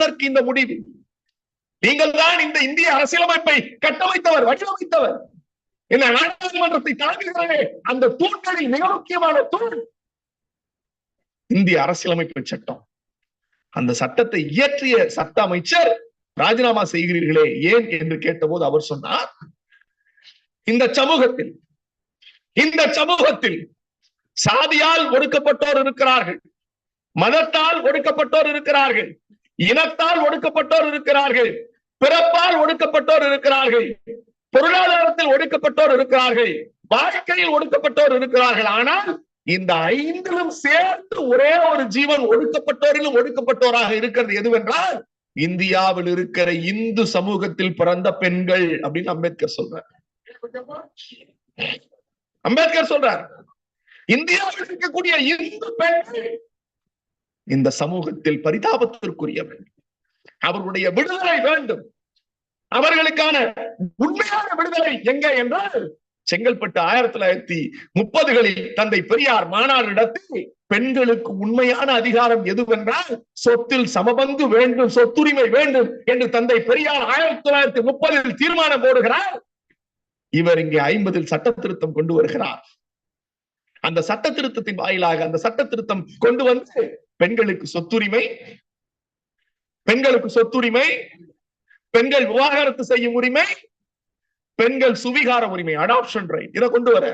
எதற்கு இந்த முடிவு. நீங்கள் தான் இந்த இந்திய அரசியலமைப்பை கட்டமைத்தவர் வடிவமைத்தவர். இந்த நாடாளுமன்றத்தை தாங்குகிறதே அந்த தூண்களில் மிக முக்கியமான தூண். இந்திய அரசியலமைப்பு சட்டம். அந்த சட்டத்தை இயற்றிய சட்ட அமைச்சர் ராஜினாமா செய்கிறீர்களே ஏன் என்று கேட்டபோது அவர் சொன்னார் இந்த சமூகத்தில் இந்த சமூகத்தில் சாதியால் ஒடுக்கப்பட்டோர் இருக்கிறார்கள் மதத்தால் ஒடுக்கப்பட்டோர் இருக்கிறார்கள் இனத்தால் ஒடுக்கப்பட்டோர் இருக்கிறார்கள் பிறப்பால் ஒடுக்கப்பட்டோர் இருக்கிறார்கள் பொருளாதாரத்தில் ஒடுக்கப்பட்டோர் இருக்கிறார்கள் வாழ்க்கையில் ஒடுக்கப்பட்டோர் இருக்கிறார்கள். ஆனால் இந்த ஐந்திலும் சேர்த்து ஒரே ஒரு ஜீவன் ஒடுக்கப்பட்டோரிலும் ஒடுக்கப்பட்டோராக இருக்கிறது எதுவென்றால் இந்தியாவில் இருக்கிற இந்து சமூகத்தில் பிறந்த பெண்கள் அப்படின்னு அம்பேத்கர் சொல்றார். அம்பேத்கர் சொல்றார் இந்தியாவில் இருக்கக்கூடிய இந்து பெண்கள் இந்த சமூகத்தில் பரிதாபத்திற்குரியவன் அவர்களுடைய விடுதலை வேண்டும். அவர்களுக்கான உண்மையான விடுதலை எங்க என்றால் செங்கல்பட்டு ஆயிரத்தி தொள்ளாயிரத்தி முப்பதுகளில் தந்தை பெரியார் மாநாடு நடத்தி பெண்களுக்கு உண்மையான அதிகாரம் எதுவென்றால் சொத்தில் சமபங்கு வேண்டும் சொத்துரிமை வேண்டும் என்று தந்தை பெரியார் ஆயிரத்தி தொள்ளாயிரத்தி முப்பதில் தீர்மானம் போடுகிறார். இவர் இங்கே ஐம்பதில் சட்ட திருத்தம் கொண்டு வருகிறார். அந்த சட்ட திருத்தத்தின் வாயிலாக அந்த சட்ட திருத்தம் கொண்டு வந்து பெண்களுக்கு சொத்துரிமை பெண்களுக்கு சொத்துரிமை பெண்கள் விவாகரத்து செய்யும் உரிமை பெண்கள் சுவிகார உரிமை அடாப்ஷன் ரைட் இதை கொண்டு வர.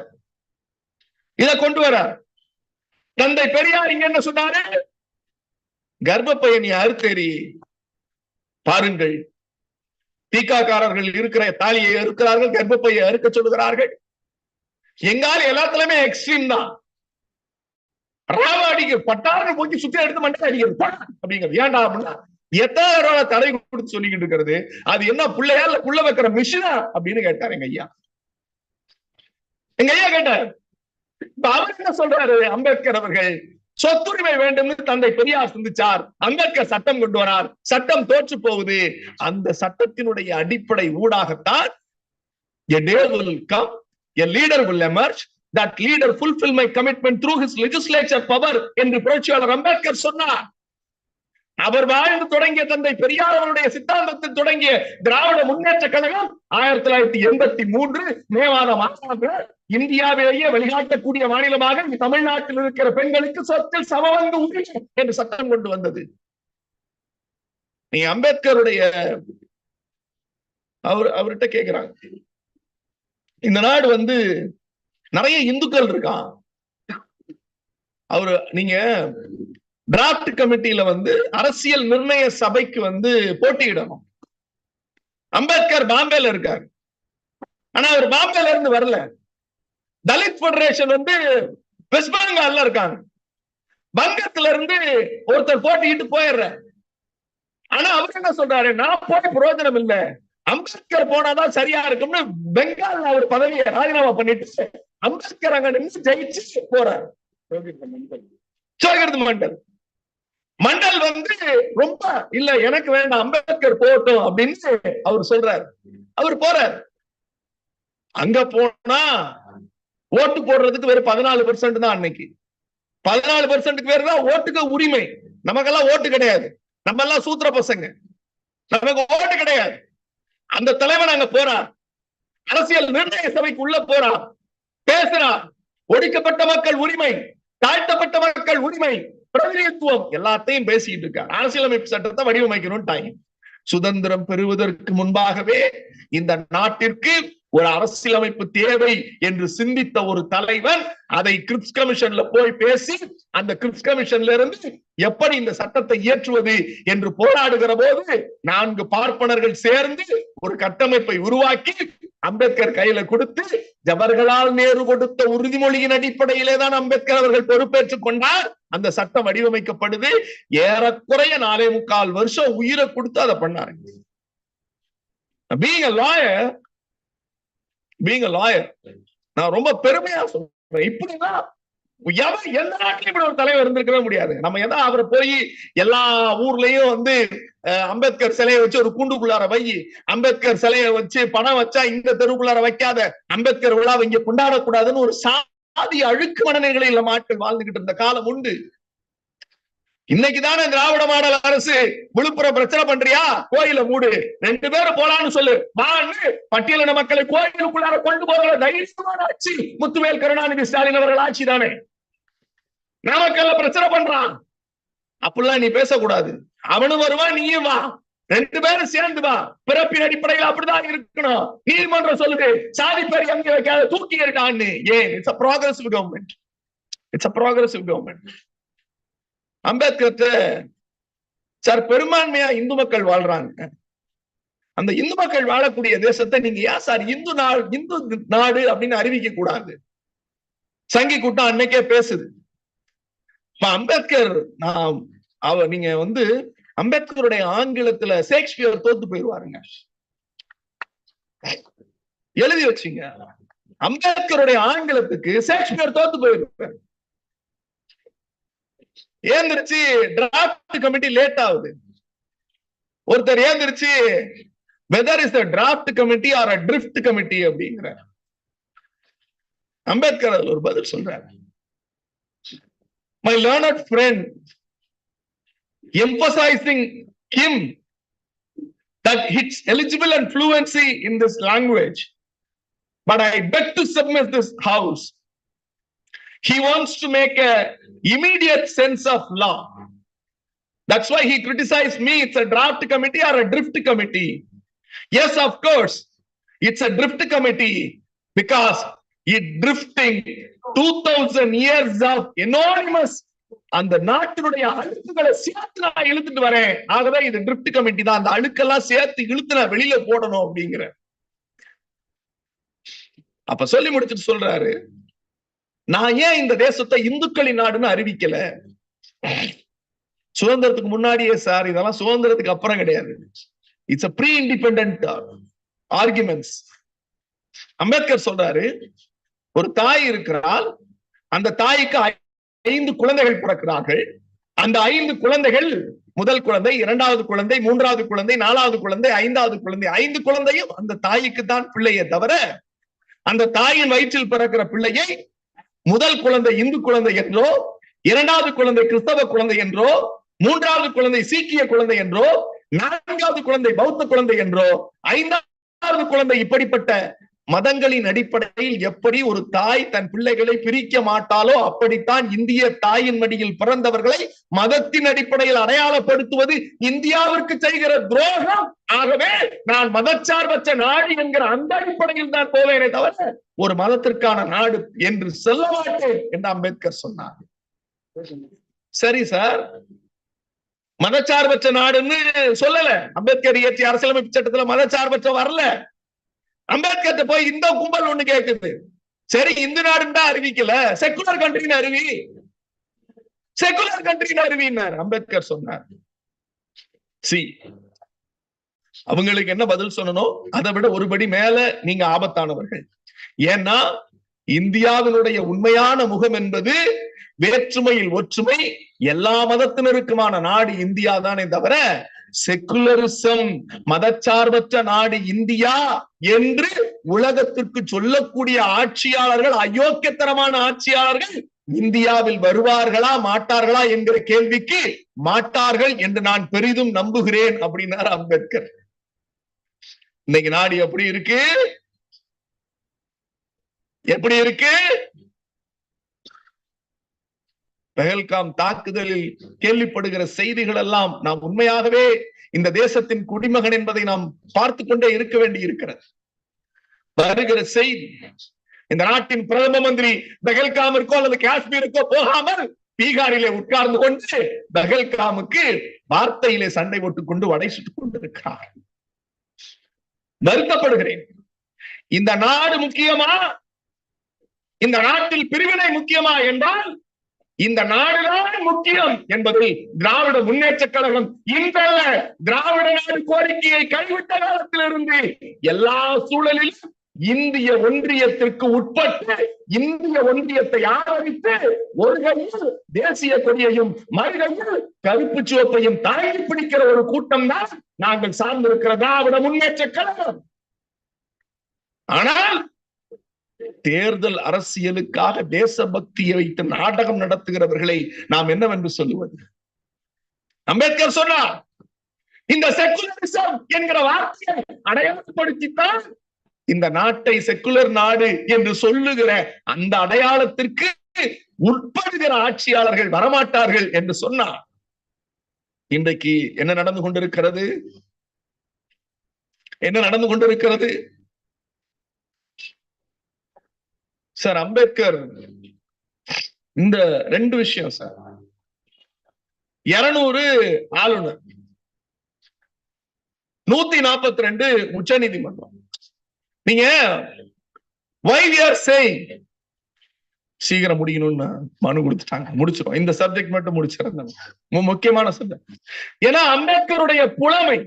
இதை கொண்டு வர. தந்தை பெரியார் இங்க என்ன சொன்னாரு? கர்ப்பப்பையை நீ அறுத்தேறி பாருங்கள். தீக்காக்காரர்கள் இருக்கிற தாலியை அறுக்கிறார்கள் கர்ப்பப்பையை அறுக்க சொல்லுகிறார்கள். எங்கால எல்லாத்துலயுமே எக்ஸ்ட்ரீம் தான். ராவ அடிக்க பட்டாரு போக்கி சுத்தி எடுத்து மண்டை அடிக்கிறது. அப்படிங்கிறது. ஏன்டா அப்படின்னா எத்தனை தடை கொடுத்து சொல்லிக்கிட்டு இருக்கிறது? அது என்ன பிள்ளையா இல்ல புள்ள வைக்கிற மிஷினா அப்படின்னு கேட்டார் எங்க ஐயா. எங்க ஐயா கேட்டார் இப்ப அவர் என்ன சொல்றாரு? அம்பேத்கர் அவர்கள் சொத்துரிமை வேண்டும்னு தந்தை பெரியார் சிந்திச்சார். அம்பேத்கர் சட்டம் கொண்டு வரார். சட்டம் தோற்று போகுது. அந்த சட்டத்தினுடைய அடிப்படை ஊடாகத்தான் a day will come a leader will emerge that leader fulfil my commitment through his legislature power என்று புரட்சியாளர் அம்பேத்கர் சொன்னார். அவர் வாழ்ந்து தொடங்கிய தந்தை பெரியார் அவருடைய சித்தாந்தத்தில் தொடங்கிய திராவிட முன்னேற்ற கழகம் ஆயிரத்தி தொள்ளாயிரத்தி எண்பத்தி மூன்று மே மாதம் இந்தியாவிலேயே வெளிகாட்டக்கூடிய மாநிலமாக தமிழ்நாட்டில் இருக்கிற பெண்களுக்கு சொத்தில் சமவந்து உரிமை என்று சட்டம் கொண்டு வந்தது. நீ அம்பேத்கருடைய அவர் அவர்கிட்ட கேக்குறாங்க. இந்த நாடு வந்து நிறைய இந்துக்கள் இருக்கான். அவரு நீங்க டிராப்ட் கமிட்டியில வந்து அரசியல் நிர்ணய சபைக்கு வந்து போட்டியிடணும். அம்பேத்கர் பாம்பேல இருக்காரு. ஆனா அவர் பாம்பேல இருந்து வரல. தலித் பெடரேஷன் வந்து வெஸ்ட் பெங்கால்ல இருக்காங்க. வங்கத்துல இருந்து ஒருத்தர் போட்டிட்டு போயிடுற ஆனா அவர் என்ன சொல்றாரு? நான் போய் பிரயோஜனம் இல்ல. அம்பேத்கர் போனாதான் சரியா இருக்கும்னு பெங்கால் அவர் பதவியை ராஜினாமா பண்ணிட்டு அம்பேத்கர் அங்க நின்று ஜெயிச்சு போறாரு. சோகர்து மண்டல். மண்டல். வந்து ரொம்ப இல்ல எனக்கு வேண்டாம் அம்பேத்கர் போகட்டும் அப்படின்னு அவர் சொல்றாரு. அவர் போறார். அங்க போனா ஓட்டு போடுறதுக்கு வெறும் பதினாலு பெர்சன்ட் தான் அன்னைக்கு. பதினாலு பெர்சென்ட்க்கு பேர் தான் ஓட்டுக்கு உரிமை. நமக்கெல்லாம் ஓட்டு கிடையாது. நம்ம எல்லாம் சூத்திர பசங்க. நமக்கு ஓட்டு கிடையாது. அந்த தலைவன் அங்க போறான் அரசியல் நிர்ணய சபைக்கு உள்ள போறான் பேசினார். ஒடுக்கப்பட்ட மக்கள் உரிமை தாழ்த்தப்பட்ட மக்கள் உரிமை பிரதிநிதித்துவம் எல்லாத்தையும் பேசிட்டு இருக்கார். அரசியலமைப்பு சட்டத்தை வடிவமைக்கணும் டைம் சுதந்திரம் பெறுவதற்கு முன்பாகவே இந்த நாட்டிற்கு ஒரு அரசியலமைப்பு தேவை என்று சிந்தித்த ஒரு தலைவர் அதை கிரிப்ஸ் கமிஷன்ல போய் பேசி அந்த கிரிப்ஸ் கமிஷன்ல இருந்து எப்படி இந்த சட்டத்தை இயற்றுவது என்று போராடுகிற போது நான்கு பார்ப்பனர்கள் சேர்ந்து ஒரு கட்டமைப்பை உருவாக்கி அம்பேத்கர் கையில கொடுத்து ஜவஹர்லால் நேரு கொடுத்த உறுதிமொழியின் அடிப்படையிலே தான் அம்பேத்கர் அவர்கள் பொறுப்பேற்றுக் கொண்டார். அந்த சட்டம் வடிவமைக்கப்படுது. ஏறக்குறைய நாலே முக்கால் வருஷம் உயிரை கொடுத்து அதை பண்ணாரு பீங் லாயர் பீங் லாயர் நான் ரொம்ப பெருமையா சொல்றேன். இப்படிதான் எவன் எந்த நாட்டிலும் இப்படி ஒரு தலைவர் இருந்திருக்கவே முடியாது. நம்ம எதா அவரை போய் எல்லா ஊர்லயும் வந்து அம்பேத்கர் சிலையை வச்சு ஒரு கூண்டுக்குள்ளார வை. அம்பேத்கர் சிலையை வச்சு பணம் வச்சா இந்த தெருவுக்குள்ளார வைக்காத. அம்பேத்கர் விழாவை இங்க கொண்டாடக்கூடாதுன்னு ஒரு சாதி அழுக்கு மனநிலையில மாட்டு வாழ்ந்துகிட்டு இருந்த காலம் உண்டு. இன்னைக்கு தானே திராவிட மாடல் அரசு விழுப்புரம் பிரச்சனை பண்றியா? கோயில மூடு. ரெண்டு பேரும் போலான்னு சொல்லு. வான்னு பட்டியலின மக்களை கோயிலுக்குள்ளார கொண்டு போகிற தைரியமான ஆட்சி. முத்துவேல் கருணாநிதி ஸ்டாலின் அவர்கள் ஆட்சி தானே. நாமக்கல்ல பிரச்சனை பண்றான். அப்படிலாம் நீ பேசக்கூடாது. அவனும் வருவான் நீயும் வா. ரெண்டு பேரும் சேர்ந்து வா. பிறப்பின் அடிப்படையில் அப்படிதான் இருக்கணும். நீதிமன்றம் சொல்லுது சாதி பேர் எங்க வைக்காத தூக்கி இருக்கான்னு ஏன்? It's a progressive government it's a progressive government Ambedkar sir பெரும்பான்மையா இந்து மக்கள் வாழ்றாங்க. அந்த இந்து மக்கள் வாழக்கூடிய தேசத்தை நீங்க ஏன் சார் இந்து நாடு இந்து நாடு அப்படின்னு அறிவிக்க கூடாது? சங்கி கூட்டம் அன்னைக்கே பேசுது. இப்ப அம்பேத்கர் நான் அவ நீங்க வந்து அம்பேத்கருடைய ஆங்கிலத்துல ஷேக்ஸ்பியர் தோத்து போயிருவாருங்க எழுதி வச்சுங்க. அம்பேத்கருடைய ஆங்கிலத்துக்கு ஷேக்ஸ்பியர் தோத்து போயிருப்பாரு ஏந்திரிச்சு டிராப்ட் கமிட்டி லேட் ஆகுது ஒருத்தர் ஏந்திரிச்சு whether is draft committee or a drift committee அப்படிங்கிற அம்பேத்கர் அதுல ஒரு பதில் சொல்றாரு my learned friend emphasizing him that it's eligible and fluency in this language. But I beg to submit this house. He wants to make a immediate sense of law. That's why he criticized me. It's a draft committee or a drift committee. Yes, of course, it's a drift committee because it drifting 2000 years of enormous அந்த நாட்டினுடைய அழுக்குகளை சேர்த்து நான் இழுத்துட்டு வரேன் ஆகவே இது drift committee தான் அந்த அழுக்கெல்லாம் சேர்த்து இழுத்து நான் வெளியில போடணும் அப்படிங்கிற அப்ப சொல்லி முடிச்சுட்டு சொல்றாரு நான் ஏன் இந்த தேசத்தை இந்துக்களின் நாடுன்னு அறிவிக்கல? சுதந்திரத்துக்கு முன்னாடியே சார் இதெல்லாம் சுதந்திரத்துக்கு அப்புறம் கிடையாது. It's a free independent arguments Ambedkar சொல்றாரு ஒரு தாய் இருக்கிறால் அந்த தாய்க்கு ஐந்து குழந்தைகள் பிறக்கிறார்கள். அந்த ஐந்து குழந்தைகள் முதல் குழந்தை இரண்டாவது குழந்தை மூன்றாவது குழந்தை நாலாவது குழந்தை ஐந்தாவது குழந்தை ஐந்து குழந்தையும் அந்த தாய்க்கு தான் பிள்ளையே தவிர அந்த தாயின் வயிற்றில் பிறக்கிற பிள்ளையை முதல் குழந்தை இந்து குழந்தை என்றோ இரண்டாவது குழந்தை கிறிஸ்தவ குழந்தை என்றோ மூன்றாவது குழந்தை சீக்கிய குழந்தை என்றோ நான்காவது குழந்தை பௌத்த குழந்தை என்றோ ஐந்தாவது குழந்தை இப்படிப்பட்ட மதங்களின் அடிப்படையில் எப்படி ஒரு தாய் தன் பிள்ளைகளை பிரிக்க மாட்டாலோ அப்படித்தான் இந்திய தாயின் மடியில் பிறந்தவர்களை மதத்தின் அடிப்படையில் அடையாளப்படுத்துவது இந்தியாவிற்கு செய்கிற துரோகம். ஆகவே நான் மதச்சார்பற்ற நாடு என்கிற அந்த அடிப்படையில் தான் போவேனே தவிர ஒரு மதத்திற்கான நாடு என்று சொல்ல மாட்டேன் என்று அம்பேத்கர் சொன்னார். சரி சார். மதச்சார்பற்ற நாடுன்னு சொல்லல. அம்பேத்கர் இயற்றிய அரசியலமைப்பு சட்டத்துல மதச்சார்பற்ற வரல. அம்பேத்கர் போய் இந்த கும்பல் ஒண்ணு கேக்குது. சரி இந்து நாடுன்னு அறிவிக்கல. செக்குலர் கண்ட்ரின்னு அறிவி. செக்குலர் கண்ட்ரின்னு அறிவினார். அம்பேத்கர் சொன்னார். சி அவங்களுக்கு என்ன பதில் சொல்லணும்? அதை விட ஒருபடி மேல நீங்க ஆபத்தானவர்கள். ஏன்னா இந்தியாவினுடைய உண்மையான முகம் என்பது வேற்றுமையில் ஒற்றுமை எல்லா மதத்தினருக்குமான நாடு இந்தியா தானே தவிர செக்குலரிசம் மதச்சார்பற்ற நாடு இந்தியா என்று உலகத்திற்கு சொல்லக்கூடிய ஆட்சியாளர்கள் அயோக்கியத்தனமான ஆட்சியாளர்கள் இந்தியாவில் வருவார்களா மாட்டார்களா என்கிற கேள்விக்கு மாட்டார்கள் என்று நான் பெரிதும் நம்புகிறேன் அப்படின்னார் அம்பேத்கர். இன்னைக்கு நாடு எப்படி இருக்கு? எப்படி இருக்கு? பெஹல்காம் தாக்குதலில் கேள்விப்படுகிற செய்திகள் எல்லாம் நாம் உண்மையாகவே இந்த தேசத்தின் குடிமகன் என்பதை நாம் பார்த்து கொண்டே இருக்க வேண்டி இருக்கிறது வருகிற செய்தி இந்த நாட்டின் பிரதம மந்திரி பெஹல்காமிற்கோ அல்லது காஷ்மீருக்கோ போகாமல் பீகாரிலே உட்கார்ந்து கொண்டு பெஹல்காமுக்கு வார்த்தையிலே சண்டை போட்டுக் கொண்டு வடை சுட்டுக் கொண்டிருக்கிறார். வருத்தப்படுகிறேன். இந்த நாடு முக்கியமா? இந்த நாட்டில் பிரிவினை முக்கியமா என்றால் இந்த நாடுதான் முக்கியம் என்பதை திராவிட முன்னேற்ற கழகம் இன்றல்ல திராவிட நாடு கோரிக்கையை கைவிட்ட காலத்திலிருந்து எல்லா சூழலிலும் இந்திய ஒன்றியத்திற்கு உட்பட்டு இந்திய ஒன்றியத்தை ஆதரித்து ஒரு கையில் தேசிய கொடியையும் மறுகையில் கருப்பு சிவப்பையும் தாங்கி பிடிக்கிற ஒரு கூட்டம் தான் நாங்கள் சார்ந்திருக்கிற திராவிட முன்னேற்ற கழகம். ஆனா தேர்தல் அரசியலுக்காக தேசபக்தியை வைத்து நாடகம் நடத்துகிறவர்களை நாம் என்னவென்று சொல்லுவது? அம்பேத்கர் சொன்னார் இந்த செக்குலரிசம் என்கிற வார்த்தையை அடையாளப்படுத்தித்தான் இந்த நாட்டை செக்குலர் நாடு என்று சொல்லுகிற அந்த அடையாளத்திற்கு உட்படுகிற ஆட்சியாளர்கள் வரமாட்டார்கள் என்று சொன்னார். இன்றைக்கு என்ன நடந்து கொண்டிருக்கிறது? என்ன நடந்து கொண்டிருக்கிறது? சார் அம்பேத்கர் இந்த ரெண்டு விஷயம் சார். இருநூறு ஆளுநர். நூத்தி நாற்பத்தி ரெண்டு உச்ச நீதிமன்றம் நீங்க சீக்கிரம் முடிக்கணும்னு மனு கொடுத்துட்டாங்க. முடிச்சிடும் இந்த சப்ஜெக்ட் மட்டும் முடிச்சிருந்தாங்க முக்கியமான சப்ஜெக்ட் ஏன்னா அம்பேத்கருடைய புலமை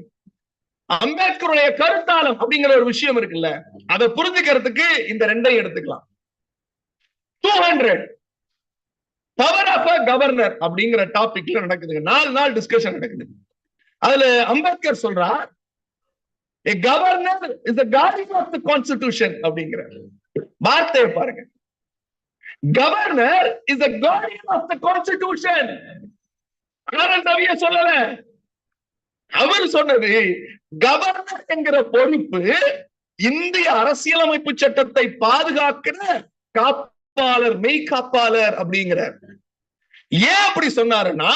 அம்பேத்கருடைய கருத்தாளம் அப்படிங்கிற ஒரு விஷயம் இருக்குல்ல அதை புரிஞ்சுக்கிறதுக்கு இந்த ரெண்டையும் எடுத்துக்கலாம். Two hundred power of a governor அப்படிங்கிற டாபிக்ல நடக்குதுங்க. நாலு நாள் டிஸ்கஷன் நடக்குது. அதுல அம்பேத்கர் சொல்றார் a governor is the guardian of the constitution அப்படிங்கிற வார்த்தையை பாருங்க. Governor is the guardian of the constitution. Anand ரவிய சொல்லல. அவர் சொன்னது கவர்னர் என்கிற பொறுப்பு இந்திய அரசியலமைப்பு சட்டத்தை பாதுகாக்கிற காப்பு மெய் காப்பாளர் அப்படிங்கிறார் ஏன் அப்படி சொன்னாருன்னா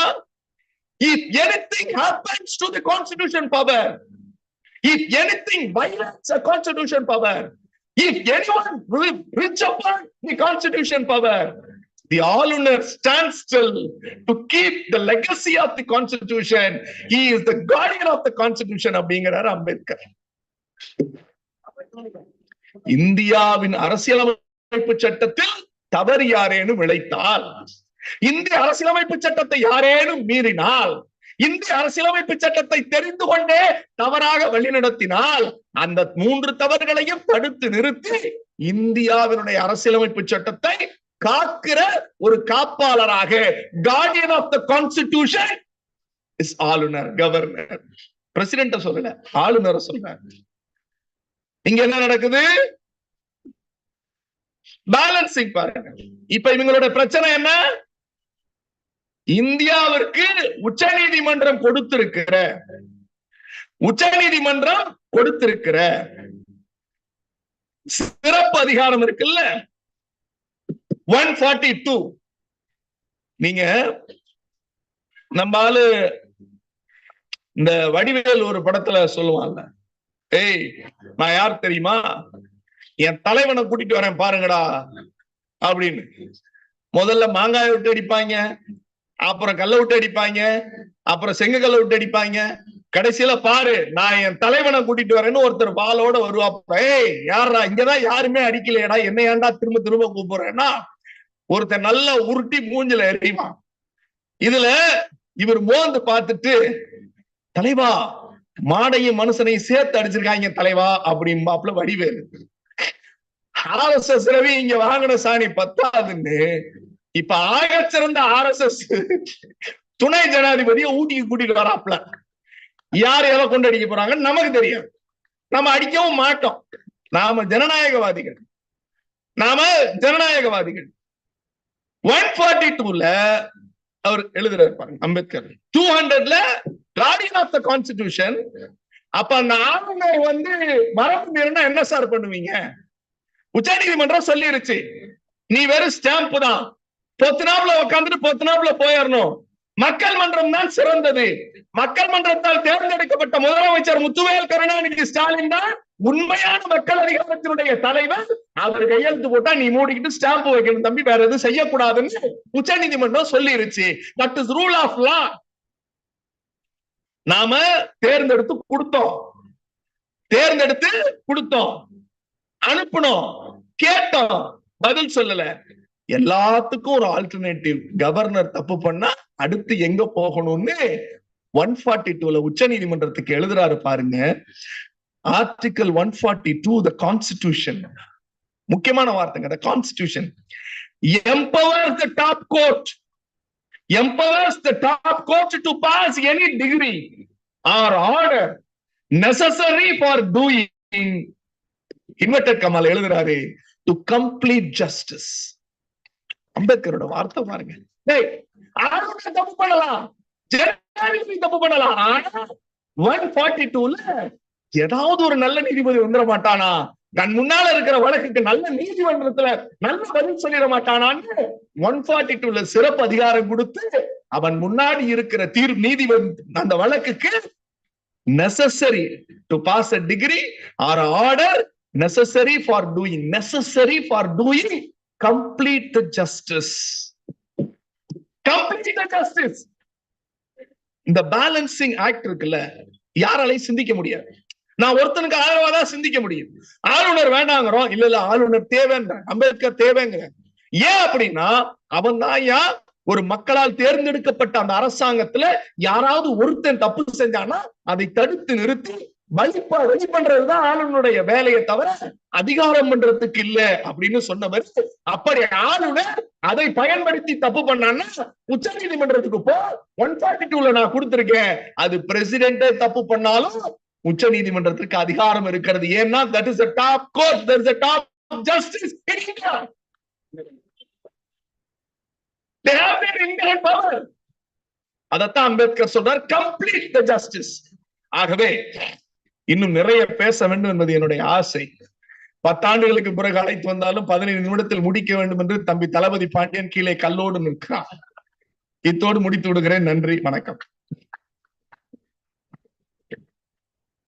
the constitution power if anything violates a constitution power if anyone will reach upon the constitution power the ஆளுநர் stands still to keep the legacy of the constitution he is the guardian of the constitution அப்படிங்கிறார் அம்பேத்கர் இந்தியாவின் அரசியலமைப்பு சட்டத்தில் தவறு யாரேனும் இழைத்தால் இந்திய அரசியலமைப்பு சட்டத்தை யாரேனும் மீறினால் இந்திய அரசியலமைப்பு சட்டத்தை தெரிந்து கொண்டே தவறாக வழிநடத்தினால் அந்த மூன்று தவறுகளையும் தடுத்து நிறுத்தி இந்தியாவினுடைய அரசியலமைப்பு சட்டத்தை காக்கிற ஒரு காப்பாளராக guardian of the constitution is ஆளுநர் கவர்னர் பிரசிடென்ட சொல்லல ஆளுநரை சொல்ற இங்க என்ன நடக்குது? பேலன்சிங் பாருங்க. இப்ப இவங்களோட பிரச்சனை என்ன? இந்தியாவிற்கு உச்ச நீதிமன்றம் கொடுத்திருக்கிற உச்ச நீதிமன்றம் கொடுத்திருக்கிற சிறப்பு அதிகாரம் இருக்குல்ல? ஒன் ஃபார்ட்டி டூ நீங்க நம்ம ஆளு இந்த வடிவேல் ஒரு படத்துல சொல்லுவான்ல. ஏய் நான் யார் தெரியுமா? என் தலைவனை கூட்டிட்டு வரேன் பாருங்கடா. அப்படின்னு. முதல்ல மாங்காயை விட்டு அடிப்பாங்க. அப்புறம் கல்லை விட்டு அடிப்பாங்க. அப்புறம் செங்கக்கல்லை விட்டு அடிப்பாங்க. கடைசியில பாரு நான் என் தலைவனை கூட்டிட்டு வரேன்னு ஒருத்தர் பாலோட வருவாப்ப ஏய் யாரா இங்கதான் யாருமே அடிக்கலையடா. என்ன ஏன்டா திரும்ப திரும்ப கூப்பிடுறேன்னா ஒருத்தர் நல்லா உருட்டி மூஞ்சில எறிவான். இதுல இவர் மோந்து பார்த்துட்டு தலைவா மாடையும் மனுஷனையும் சேர்த்து அடிச்சிருக்காங்க தலைவா அப்படிம்பாப்புல வடிவேலு. ஆர்எஸ்எஸ் ரவி இங்க வாங்கின சாணி பத்தாதுன்னு இப்ப ஆக சிறந்த ஆர்எஸ்எஸ் துணை ஜனாதிபதியை ஊட்டிக்கு கூட்டிட்டு வராப்ல. யார் எதை கொண்டு அடிக்க போறாங்கன்னு நமக்கு தெரியாது. நம்ம அடிக்கவும் மாட்டோம். நாம ஜனநாயகவாதிகள். நாம ஜனநாயகவாதிகள். ஒன் ஃபார்ட்டி டூல அவர் எழுதுறாரு பாருங்க அம்பேத்கர். டூ ஹண்ட்ரட்ல கார்டியன் ஆஃப் த கான்ஸ்டிடியூஷன் அப்ப அந்த ஆளுநர் வந்து மரபு மீறினா என்ன சார் பண்ணுவீங்க? உச்ச நீதிமன்றம் சொல்லிருச்சு. நீ வெறும் ஸ்டாம்ப் தான். பொத்துனாப்புல உட்காந்துட்டு பொத்து போயிடணும் மக்கள் மன்றம் தான் சிறந்தது. மக்கள் மன்றத்தால் தேர்ந்தெடுக்கப்பட்ட முதலமைச்சர் முத்துவேல் கருணாநிதி ஸ்டாலின் தான் உண்மையான மக்கள் அதிகாரத்தினுடைய தலைவர். அவர் கையெழுத்து போட்டா நீ மூடிக்கிட்டு ஸ்டாம்ப் வைக்கணும் தம்பி. வேற எதுவும் செய்யக்கூடாதுன்னு உச்ச நீதிமன்றம் சொல்லிருச்சு. That is rule of law நாம தேர்ந்தெடுத்து கொடுத்தோம். தேர்ந்தெடுத்து கொடுத்தோம். அனுப்பணும் கேட்டோம். பதில் சொல்லல. எல்லாத்துக்கும் ஒரு ஆல்டர்னேட்டிவ் கவர்னர் தப்பு பண்ணா அடுத்து எங்க போகணும்னு ஒன் ஃபார்ட்டி டூல உச்ச நீதிமன்றத்துக்கு எழுதுறாரு பாருங்க. Article one forty two the constitution முக்கியமான வார்த்தைங்க the constitution empowers the top court. empowers the top court to pass any degree or order necessary for doing inverted comma எழுதுறாரு டு கம்ப்ளீட் ஜஸ்டிஸ் அம்பேத்கரோட வார்த்தை பாருங்க. தப்பு பண்ணலாம். ஜனாதிபதி தப்பு பண்ணலாம். ஆனா ஒன் ஃபார்ட்டி டூல ஏதாவது ஒரு நல்ல நீதிபதி வந்துட மாட்டானா? தன் முன்னால இருக்கிற வழக்குக்கு நல்ல நீதிமன்றத்துல நல்ல பதில் சொல்லிட மாட்டானான்னு ஒன் ஃபார்ட்டி டூல சிறப்பு அதிகாரம் கொடுத்து அவன் முன்னாடி இருக்கிற தீர் நீதிபதி அந்த வழக்குக்கு necessary to pass a decree or order necessary for doing necessary for doing complete justice complete justice இந்த பேலன்சிங் ஆக்ட் இருக்குல்ல யாராலையும் சிந்திக்க முடியாது. நான் ஒருத்தனுக்கு ஆதரவா தான் சிந்திக்க முடியும். ஆளுநர் வேண்டாங்கிறோம். இல்ல இல்ல ஆளுநர் தேவைன்ற அம்பேத்கர் தேவைங்கிற. ஏன் அப்படின்னா அவன் தான் ஏன் ஒரு மக்களால் தேர்ந்தெடுக்கப்பட்ட அந்த அரசாங்கத்துல யாராவது ஒருத்தன் தப்பு செஞ்சானா அதை தடுத்து நிறுத்தி வழிபா வழி பண்றதுதான் ஆளுநருடைய வேலையை தவிர அதிகாரம் பண்றதுக்கு இல்ல அப்படின்னு சொன்னவர் அப்படி ஆளுநர் அதை பயன்படுத்தி தப்பு பண்ணான்னா உச்ச நீதிமன்றத்துக்கு போ. ஒன் ஃபார்ட்டி டூல நான் கொடுத்திருக்கேன். அது பிரசிடென்டே தப்பு பண்ணாலும் உச்ச நீதிமன்றத்திற்கு அதிகாரம் இருக்கிறது. ஏன்னா that is top court that is top justice அதத்தான் அம்பேத்கர் சொல்றார் கம்ப்ளீட் த ஜஸ்டிஸ் ஆகவே இன்னும் நிறைய பேச வேண்டும் என்பது என்னுடைய ஆசை. பத்தாண்டுகளுக்கு பிறகு அழைத்து வந்தாலும் பதினைந்து நிமிடத்தில் முடிக்க வேண்டும் என்று தம்பி தளபதி பாண்டியன் கீழே கல்லோடு நிற்கிறான். இத்தோடு முடித்து விடுகிறேன். நன்றி. வணக்கம்.